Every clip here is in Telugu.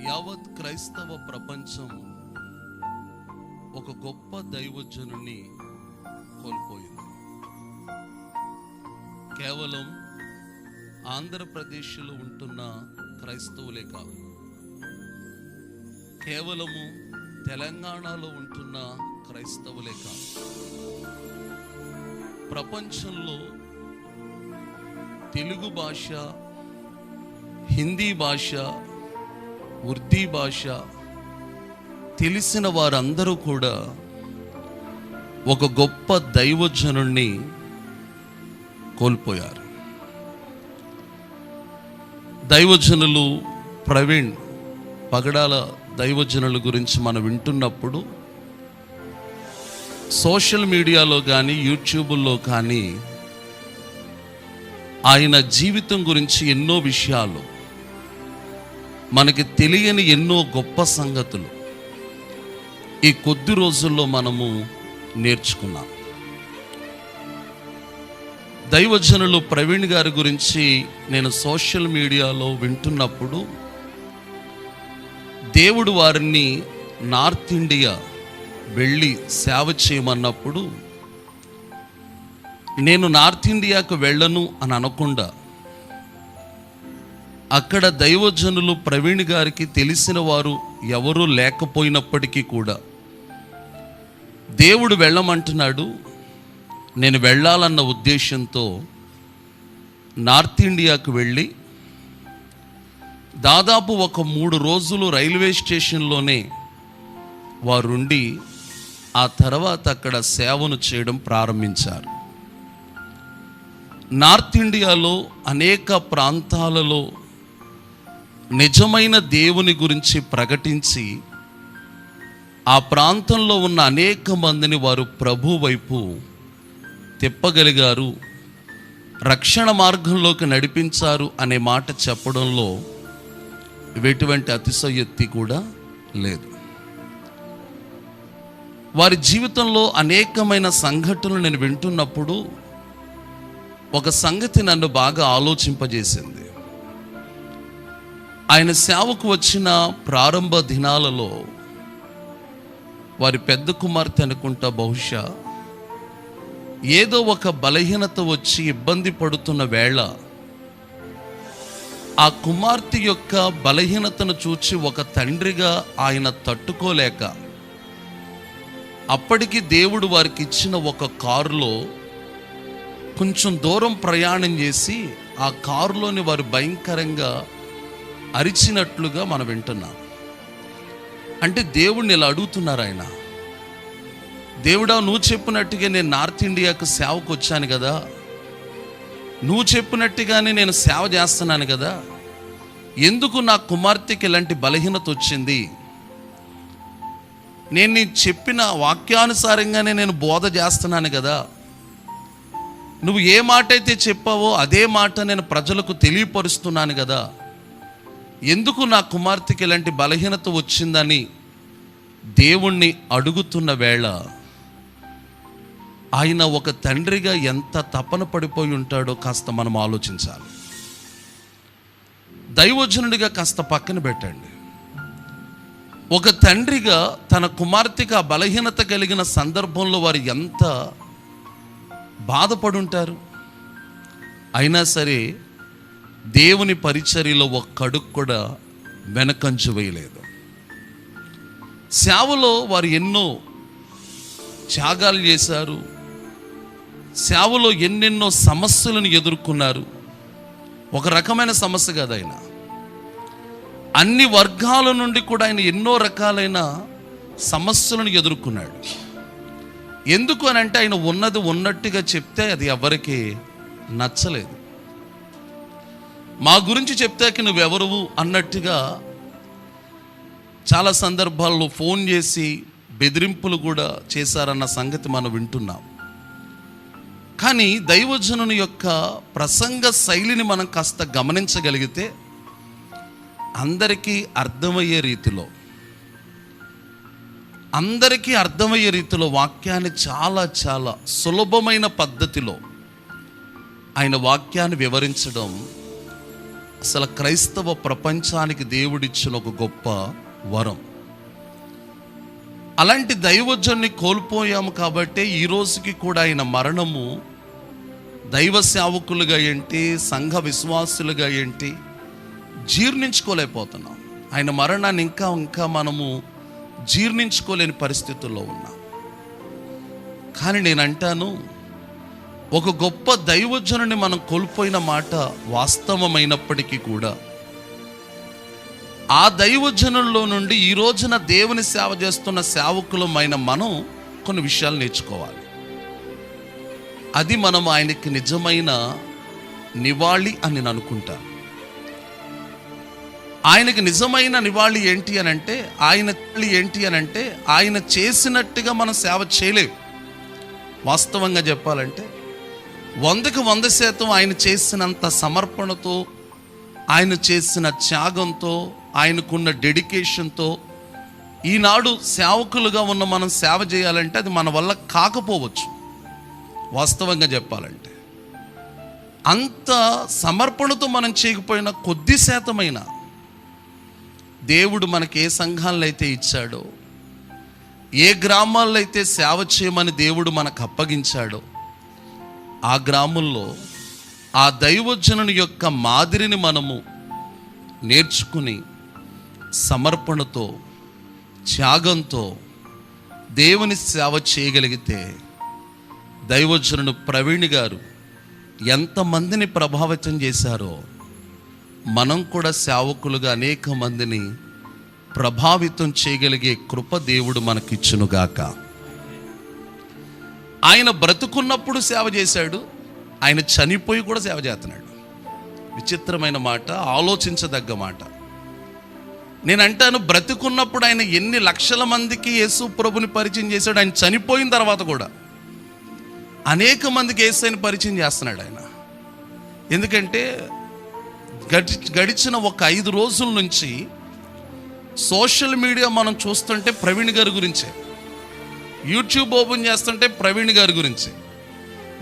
యావత్ క్రైస్తవ ప్రపంచం ఒక గొప్ప దైవజనుని కోల్పోయింది. కేవలం ఆంధ్రప్రదేశ్లో ఉంటున్న క్రైస్తవులే కాదు కేవలము తెలంగాణలో ఉంటున్న క్రైస్తవులే కాదు. ప్రపంచంలో తెలుగు భాష హిందీ భాష ఉర్దీ భాష తెలిసిన వారందరూ కూడా ఒక గొప్ప దైవజనుణ్ణి కోల్పోయారు. దైవజనులు ప్రవీణ్ పగడాల దైవజనుల గురించి మనం వింటున్నప్పుడు సోషల్ మీడియాలో కానీ యూట్యూబ్లో కానీ ఆయన జీవితం గురించి ఎన్నో విషయాలు మనకి తెలియని ఎన్నో గొప్ప సంగతులు ఈ కొద్ది రోజుల్లో మనము నేర్చుకున్నాం. దైవజనులు ప్రవీణ్ గారి గురించి నేను సోషల్ మీడియాలో వింటున్నప్పుడు దేవుడు వారిని నార్త్ ఇండియా వెళ్ళి సేవ చేయమన్నప్పుడు నేను నార్త్ ఇండియాకు వెళ్ళను అని అనకుండా అక్కడ దైవజనులు ప్రవీణ్ గారికి తెలిసిన వారు ఎవరూ లేకపోయినప్పటికీ కూడా దేవుడు వెళ్ళమంటున్నాడు నేను వెళ్ళాలన్న ఉద్దేశంతో నార్త్ ఇండియాకు వెళ్ళి దాదాపు ఒక మూడు రోజులు రైల్వే స్టేషన్లోనే వారుండి ఆ తర్వాత అక్కడ సేవను చేయడం ప్రారంభించారు. నార్త్ ఇండియాలో అనేక ప్రాంతాలలో నిజమైన దేవుని గురించి ప్రకటించి ఆ ప్రాంతంలో ఉన్న అనేక మందిని వారు ప్రభు వైపు తిప్పగలిగారు రక్షణ మార్గంలోకి నడిపించారు అనే మాట చెప్పడంలో ఎటువంటి అతిశయోక్తి కూడా లేదు. వారి జీవితంలో అనేకమైన సంఘటనలు నేను వింటున్నప్పుడు ఒక సంగతి నన్ను బాగా ఆలోచింపజేసింది. ఆయన సేవకు వచ్చిన ప్రారంభ దినాలలో వారి పెద్ద కుమార్తె అనుకుంటా బహుశా ఏదో ఒక బలహీనత వచ్చి ఇబ్బంది పడుతున్న వేళ ఆ కుమార్తె యొక్క బలహీనతను చూచి ఒక తండ్రిగా ఆయన తట్టుకోలేక అప్పటికి దేవుడు వారికి ఇచ్చిన ఒక కారులో కొంచెం దూరం ప్రయాణం చేసి ఆ కారులోని వారు భయంకరంగా అరిచినట్లుగా మనం వింటున్నాం. అంటే దేవుడిని ఇలా అడుగుతున్నారు ఆయన. దేవుడా నువ్వు చెప్పినట్టుగా నేను నార్త్ ఇండియాకు సేవకు వచ్చాను కదా. నువ్వు చెప్పినట్టుగానే నేను సేవ చేస్తున్నాను కదా. ఎందుకు నా కుమార్తెకి ఇలాంటి బలహీనత వచ్చింది? నేను నీ చెప్పిన వాక్యానుసారంగానే నేను బోధ చేస్తున్నాను కదా. నువ్వు ఏ మాట అయితే చెప్పావో అదే మాట నేను ప్రజలకు తెలియపరుస్తున్నాను కదా. ఎందుకు నా కుమార్తెకి ఇలాంటి బలహీనత వచ్చిందని దేవుణ్ణి అడుగుతున్న వేళ ఆయన ఒక తండ్రిగా ఎంత తపన పడిపోయి ఉంటాడో కాస్త మనం ఆలోచించాలి. దైవజనుడిగా కాస్త పక్కన పెట్టండి. ఒక తండ్రిగా తన కుమార్తెకి ఆ బలహీనత కలిగిన సందర్భంలో వారు ఎంత బాధపడుంటారు? అయినా సరే దేవుని పరిచర్యలో ఒక్క కూడా వెనకంచు వేయలేదు. సేవలో వారు ఎన్నో త్యాగాలు చేశారు. సేవలో ఎన్నెన్నో సమస్యలను ఎదుర్కొన్నారు. ఒక రకమైన సమస్య కాదు ఆయన. అన్ని వర్గాల నుండి కూడా ఆయన ఎన్నో రకాలైన సమస్యలను ఎదుర్కొన్నాడు. ఎందుకు అని అంటే ఆయన ఉన్నది ఉన్నట్టుగా చెప్తే అది ఎవరికి నచ్చలేదు. మా గురించి చెప్తాకి నువ్వెవరు అన్నట్టుగా చాలా సందర్భాల్లో ఫోన్ చేసి బెదిరింపులు కూడా చేశారన్న సంగతి మనం వింటున్నాం. కానీ దైవజనుని యొక్క ప్రసంగ శైలిని మనం కాస్త గమనించగలిగితే అందరికీ అర్థమయ్యే రీతిలో అందరికీ అర్థమయ్యే రీతిలో వాక్యాన్ని చాలా చాలా సులభమైన పద్ధతిలో ఆయన వాక్యాన్ని వివరించడం అసలు క్రైస్తవ ప్రపంచానికి దేవుడిచ్చిన ఒక గొప్ప వరం. అలాంటి దైవజన్ని కోల్పోయాము కాబట్టి ఈ రోజుకి కూడా ఆయన మరణము దైవ సేవకులుగా ఏంటి సంఘ విశ్వాసులుగా ఏంటి జీర్ణించుకోలేకపోతున్నాం. ఆయన మరణాన్ని ఇంకా ఇంకా మనము జీర్ణించుకోలేని పరిస్థితుల్లో ఉన్నాం. కానీ నేను అంటాను ఒక గొప్ప దైవజనుని మనం కోల్పోయిన మాట వాస్తవమైనప్పటికీ కూడా ఆ దైవజనుల్లో నుండి ఈ రోజున దేవుని సేవ చేస్తున్న సేవకులమైన మనం కొన్ని విషయాలు నేర్చుకోవాలి. అది మనం ఆయనకి నిజమైన నివాళి అని నేను అనుకుంటాను ఆయనకి నిజమైన నివాళి ఏంటి అని అంటే ఆయన ఏంటి అని అంటే ఆయన చేసినట్టుగా మనం సేవ చేయలేం. వాస్తవంగా చెప్పాలంటే వందకు వంద శాతం ఆయన చేసినంత సమర్పణతో ఆయన చేసిన త్యాగంతో ఆయనకున్న డెడికేషన్తో ఈనాడు సేవకులుగా ఉన్న మనం సేవ చేయాలంటే అది మన వల్ల కాకపోవచ్చు. వాస్తవంగా చెప్పాలంటే అంత సమర్పణతో మనం చేయకపోయినా కొద్ది శాతమైన దేవుడు మనకి ఏ సంఘాలను అయితే ఇచ్చాడో ఏ గ్రామాల్లో అయితే సేవ చేయమని దేవుడు మనకు అప్పగించాడో ఆ గ్రామంలో ఆ దైవజనుని యొక్క మాదిరిని మనము నేర్చుకుని సమర్పణతో త్యాగంతో దేవుని సేవ చేయగలిగితే దైవజనుడు ప్రవీణ్ గారు ఎంతమందిని ప్రభావితం చేశారో మనం కూడా సేవకులుగా అనేక మందిని ప్రభావితం చేయగలిగే కృప దేవుడు మనకిచ్చునుగాక. ఆయన బ్రతుకున్నప్పుడు సేవ చేశాడు ఆయన చనిపోయి కూడా సేవ చేస్తున్నాడు. విచిత్రమైన మాట ఆలోచించదగ్గ మాట. నేను అంటాను బ్రతుకున్నప్పుడు ఆయన ఎన్ని లక్షల మందికి యేసు ప్రభుని పరిచయం చేశాడు ఆయన చనిపోయిన తర్వాత కూడా. అనేక మందికి యేసుని పరిచయం చేస్తున్నాడు ఆయన. ఎందుకంటే గడి గడిచిన ఒక ఐదు రోజుల నుంచి సోషల్ మీడియా మనం చూస్తుంటే ప్రవీణ్ గారి గురించే. యూట్యూబ్ ఓపెన్ చేస్తుంటే ప్రవీణ్ గారి గురించి.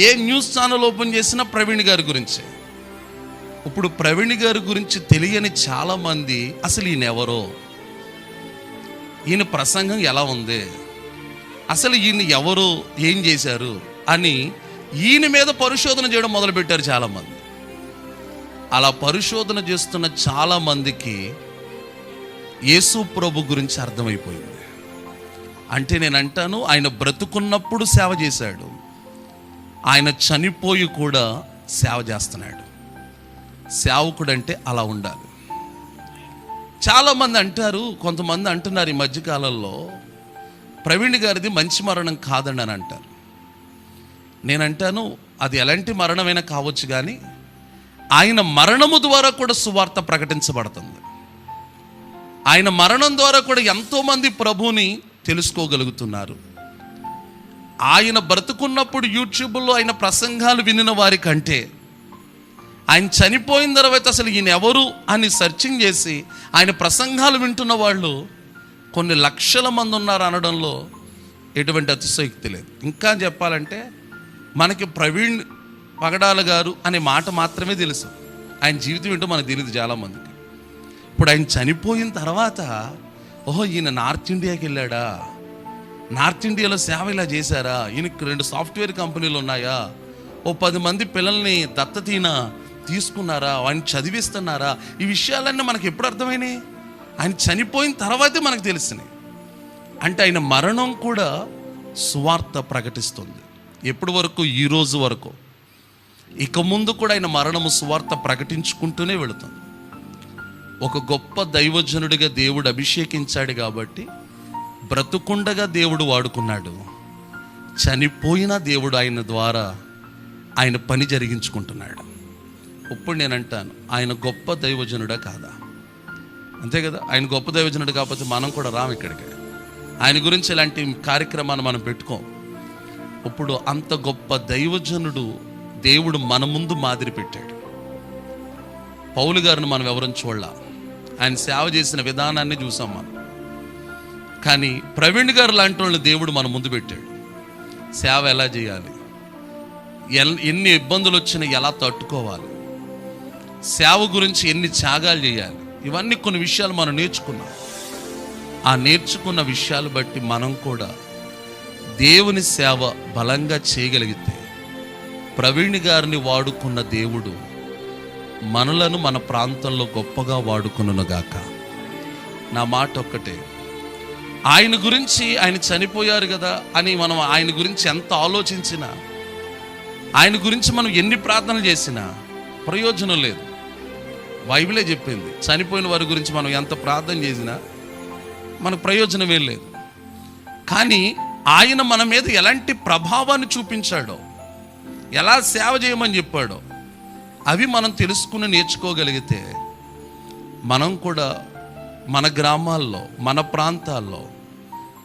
ఏ న్యూస్ ఛానల్ ఓపెన్ చేసినా ప్రవీణ్ గారి గురించే. ఇప్పుడు ప్రవీణ్ గారి గురించి తెలియని చాలామంది అసలు ఈయన ఎవరో? ఈయన ప్రసంగం ఎలా ఉంది? అసలు ఈయన ఎవరు? ఏం చేశారు? అని ఈయన మీద పరిశోధన చేయడం మొదలుపెట్టారు చాలామంది. అలా పరిశోధన చేస్తున్న చాలామందికి యేసు ప్రభు గురించి అర్థమైపోయింది. అంటే నేను అంటాను ఆయన బ్రతుకున్నప్పుడు సేవ చేశాడు. ఆయన చనిపోయి కూడా సేవ చేస్తున్నాడు. సేవకుడు అంటే అలా ఉండాలి. చాలామంది అంటారు కొంతమంది అంటున్నారు ఈ మధ్యకాలంలో ప్రవీణ్ గారిది మంచి మరణం కాదని అని అంటారు. నేను అంటాను అది ఎలాంటి మరణమైనా కావచ్చు కానీ ఆయన మరణము ద్వారా కూడా సువార్త ప్రకటించబడుతుంది. ఆయన మరణం ద్వారా కూడా ఎంతోమంది ప్రభుని తెలుసుకోగలుగుతున్నారు. ఆయన బ్రతుకున్నప్పుడు యూట్యూబ్లో ఆయన ప్రసంగాలు వినిన వారి కంటే ఆయన చనిపోయిన తర్వాత అసలు ఈయన ఎవరు అని సెర్చింగ్ చేసి ఆయన ప్రసంగాలు వింటున్న వాళ్ళు కొన్ని లక్షల మంది ఉన్నారు అనడంలో ఎటువంటి అతిశయోక్తి లేదు. ఇంకా చెప్పాలంటే మనకి ప్రవీణ్ పగడాల గారు అనే మాట మాత్రమే తెలుసు. ఆయన జీవితం ఏంటో మనకు తెలియదు చాలామందికి ఇప్పుడు ఆయన చనిపోయిన తర్వాత ఓహో ఈయన నార్త్ ఇండియాకి వెళ్ళాడా? నార్త్ ఇండియాలో సేవ ఇలా చేశారా? ఈయనకి రెండు సాఫ్ట్వేర్ కంపెనీలు ఉన్నాయా? ఓ పది మంది పిల్లల్ని దత్తతీన తీసుకున్నారా? ఆయన చదివిస్తున్నారా? ఈ విషయాలన్నీ మనకు ఎప్పుడు అర్థమైనాయి? ఆయన చనిపోయిన తర్వాతే మనకు తెలిసినాయి. అంటే ఆయన మరణం కూడా సువార్త ప్రకటిస్తుంది. ఎప్పటి వరకు? ఈ రోజు వరకు. ఇక ముందు కూడా ఆయన మరణము సువార్త ప్రకటించుకుంటూనే వెళుతుంది. ఒక గొప్ప దైవజనుడిగా దేవుడు అభిషేకించాడు కాబట్టి బ్రతుకుండగా దేవుడు వాడుకున్నాడు. చనిపోయిన దేవుడు ఆయన ద్వారా ఆయన పని జరిగించుకుంటున్నాడు. ఇప్పుడు నేను అంటాను ఆయన గొప్ప దైవజనుడా కాదా? అంతే కదా? ఆయన గొప్ప దైవజనుడు కాకపోతే మనం కూడా రాము ఇక్కడికి. ఆయన గురించి ఇలాంటి కార్యక్రమాన్ని మనం పెట్టుకోం. ఇప్పుడు అంత గొప్ప దైవజనుడు దేవుడు మన ముందు మాదిరి పెట్టాడు. పౌలు గారిని మనం ఎవరిని ఆయన సేవ చేసిన విధానాన్ని చూసాం మనం. కానీ ప్రవీణ్ గారు లాంటి వాళ్ళని దేవుడు మన ముందు పెట్టాడు. సేవ ఎలా చేయాలి? ఎన్ని ఇబ్బందులు వచ్చినా ఎలా తట్టుకోవాలి? సేవ గురించి ఎన్ని త్యాగాలు చేయాలి? ఇవన్నీ కొన్ని విషయాలు మనం నేర్చుకున్నాం. ఆ నేర్చుకున్న విషయాలు బట్టి మనం కూడా దేవుని సేవ బలంగా చేయగలిగితే ప్రవీణ్ గారిని వాడుకున్న దేవుడు మనలను మన ప్రాంతంలో గొప్పగా వాడుకునుగాక నా మాట ఒక్కటే. ఆయన గురించి ఆయన చనిపోయారు కదా అని మనం ఆయన గురించి ఎంత ఆలోచించినా ఆయన గురించి మనం ఎన్ని ప్రార్థనలు చేసినా ప్రయోజనం లేదు. బైబిలే చెప్పింది చనిపోయిన వారి గురించి మనం ఎంత ప్రార్థన చేసినా మనకు ప్రయోజనమే లేదు. కానీ ఆయన మన మీద ఎలాంటి ప్రభావాన్ని చూపించాడో ఎలా సేవ చేయమని చెప్పాడో అవి మనం తెలుసుకుని నేర్చుకోగలిగితే మనం కూడా మన గ్రామాల్లో మన ప్రాంతాల్లో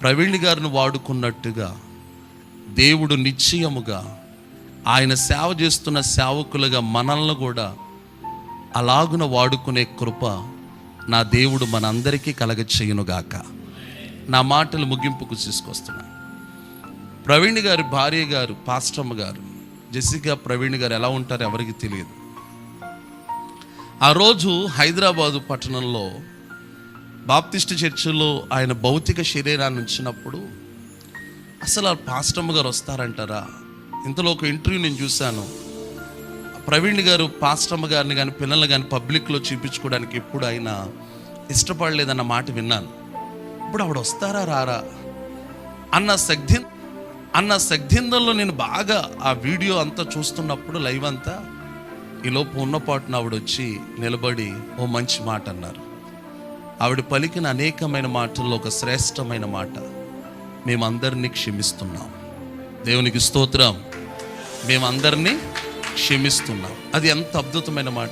ప్రవీణ్ గారిని వాడుకున్నట్టుగా దేవుడు నిశ్చయముగా ఆయన సేవ చేస్తున్న సేవకులుగా మనల్ని కూడా అలాగున వాడుకునే కృప నా దేవుడు మనందరికీ కలగ చేయునుగాక నా మాటలు ముగింపుకు తీసుకొస్తున్నా. ప్రవీణ్ గారి భార్య గారు పాస్టమ్మ గారు జెసికా ప్రవీణ్ గారు ఎలా ఉంటారో ఎవరికి తెలియదు. ఆ రోజు హైదరాబాదు పట్టణంలో బాప్తిస్ట్ చర్చిలో ఆయన భౌతిక శరీరాన్ని ఉంచినప్పుడు అసలు ఆ పాస్టమ్మ గారు వస్తారంటారా? ఇంతలో ఒక ఇంటర్వ్యూ నేను చూశాను. ప్రవీణ్ గారు పాస్టమ్మ గారిని కానీ పిల్లల్ని కానీ పబ్లిక్లో చూపించుకోవడానికి ఎప్పుడు ఆయన ఇష్టపడలేదన్న మాట విన్నాను. ఇప్పుడు ఆవిడ వస్తారా రారా? అన్న సగ్ధి అన్న సగ్ధిందంలో నేను బాగా ఆ వీడియో అంతా చూస్తున్నప్పుడు లైవ్ అంతా ఈలోపు ఉన్నపాటున ఆవిడ వచ్చి నిలబడి ఓ మంచి మాట అన్నారు. ఆవిడ పలికిన అనేకమైన మాటల్లో ఒక శ్రేష్టమైన మాట. మేమందరినీ క్షమిస్తున్నాం. దేవునికి స్తోత్రం. మేమందరినీ క్షమిస్తున్నాం. అది ఎంత అద్భుతమైన మాట.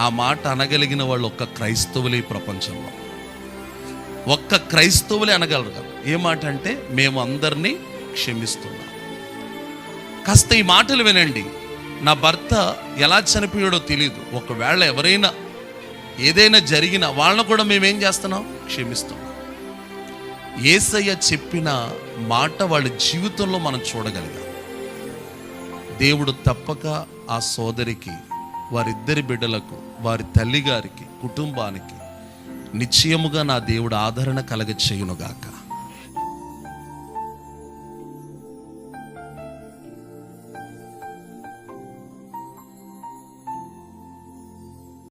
ఆ మాట అనగలిగిన వాళ్ళు ఒక్క క్రైస్తవులే ఈ ప్రపంచంలో. ఒక్క క్రైస్తవులే అనగలరు కదా. ఏ మాట అంటే మేము అందరినీ క్షమిస్తున్నాం. కాస్త ఈ మాటలు వినండి. నా భర్త ఎలా చనిపోయాడో తెలియదు ఒకవేళ ఎవరైనా ఏదైనా జరిగిన వాళ్ళను కూడా మేమేం చేస్తున్నాం? క్షమిస్తున్నాం ఏసయ్య చెప్పిన మాట వాళ్ళ జీవితంలో మనం చూడగలిగాం. దేవుడు తప్పక ఆ సోదరికి వారిద్దరి బిడ్డలకు వారి తల్లిగారికి కుటుంబానికి నిశ్చయముగా నా దేవుడు ఆదరణ కలగ చేయునుగాక